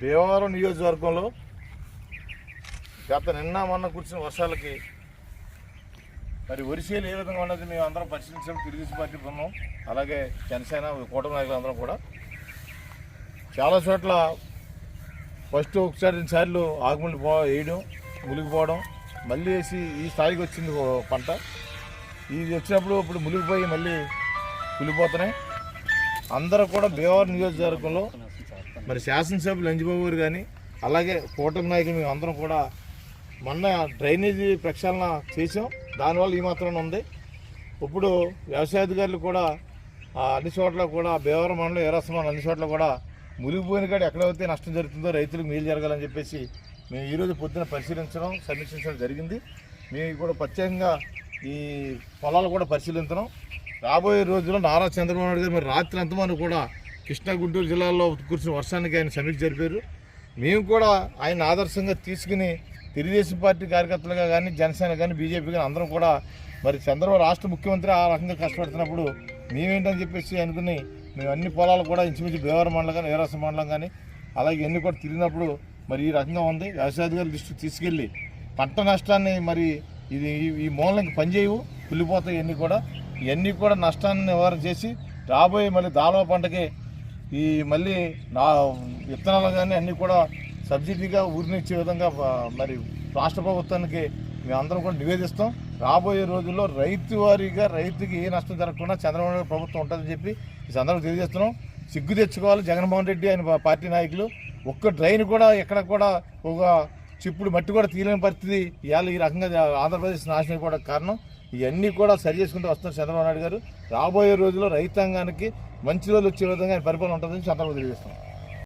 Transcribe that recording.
భీమవరం నియోజకవర్గంలో గత నిన్న మొన్న కూర్చున్న వర్షాలకి మరి వరిసేలు ఏ విధంగా ఉన్నది మేము అందరం పరిశీలించడం తెలుగుదేశం పార్టీ బృందం అలాగే జనసేన కూటమి నాయకులు అందరం కూడా. చాలా చోట్ల ఫస్ట్ ఒకసారి రెండు సార్లు ఆకుములు పో వేయడం మునిగిపోవడం మళ్ళీ వేసి ఈ స్థాయికి వచ్చింది పంట. ఇది వచ్చినప్పుడు ఇప్పుడు మునిగిపోయి మళ్ళీ కులిపోతున్నాయి అందరూ కూడా భీమవరం నియోజకవర్గంలో మరి శాసనసభ్యులు అంజిబాబు గారు కానీ అలాగే కూటమి నాయకులు మేము అందరం కూడా మొన్న డ్రైనేజీ ప్రక్షాళన చేసాం దానివల్ల ఈ మాత్రం ఉంది. ఇప్పుడు వ్యవసాయ అధికారులు కూడా అన్ని చోట్ల కూడా భీమవరం మండలం ఏరాసనం అన్ని చోట్ల కూడా మునిగిపోయిన కాడ ఎక్కడైతే నష్టం జరుగుతుందో రైతులకు మేలు జరగాలని చెప్పేసి మేము ఈరోజు పొద్దున పరిశీలించడం సమీక్షించడం జరిగింది. మేము కూడా ప్రత్యేకంగా ఈ పొలాలు కూడా పరిశీలించడం. రాబోయే రోజుల్లో నారా చంద్రబాబు నాయుడు గారు మరి రాత్రి అంతమంది కూడా కృష్ణా గుంటూరు జిల్లాలో కురిసిన వర్షానికి ఆయన సమీక్ష జరిపారు. మేము కూడా ఆయన ఆదర్శంగా తీసుకుని తెలుగుదేశం పార్టీ కార్యకర్తలుగా కానీ జనసేన కానీ బీజేపీ కానీ అందరం కూడా మరి చంద్రబాబు రాష్ట్ర ముఖ్యమంత్రి ఆ రకంగా కష్టపడుతున్నప్పుడు మేమేంటని చెప్పేసి అనుకుని మేము అన్ని పొలాలు కూడా ఇంచుమించు భీవరం మండలం కానీ వీరాస మండలం కానీ అలాగే ఇవన్నీ కూడా తిరిగినప్పుడు మరి ఈ రకంగా ఉంది. వ్యవసాయాధికారుల దృష్టికి తీసుకెళ్ళి పంట నష్టాన్ని మరి ఇది ఈ- ఈ మూలకి పనిచేయవు కుళ్ళిపోతాయి ఇవన్నీ కూడా. ఇవన్నీ కూడా నష్టాన్ని నివారణ చేసి రాబోయే మళ్ళీ దాలవ పంటకి ఈ మళ్ళీ నా విత్తనాలు కానీ అన్నీ కూడా సబ్సిడీగా ఊరినిచ్చే విధంగా మరి రాష్ట్ర ప్రభుత్వానికి మేమందరం కూడా నివేదిస్తాం. రాబోయే రోజుల్లో రైతు వారీగా రైతుకి ఏ నష్టం జరగకుండా చంద్రబాబు నాయుడు ప్రభుత్వం ఉంటుందని చెప్పి ఈ సందర్భంగా తెలియజేస్తున్నాం. సిగ్గు తెచ్చుకోవాలి. జగన్మోహన్ రెడ్డి ఆయన పార్టీ నాయకులు. ఒక్క డ్రైన్ కూడా ఎక్కడ కూడా ఒక చిప్పుడు మట్టి కూడా తీయలేని పరిస్థితి. ఇవాళ ఈ రకంగా ఆంధ్రప్రదేశ్ నాశనం కూడా కారణం. ఇవన్నీ కూడా సరి చేసుకుంటూ వస్తున్నారు చంద్రబాబు నాయుడు గారు. రాబోయే రోజుల్లో రైతాంగానికి మంచి రోజులు వచ్చే విధంగా ఆయన పరిపాలన ఉంటుందని చంద్రబాబు తెలియజేస్తున్నాం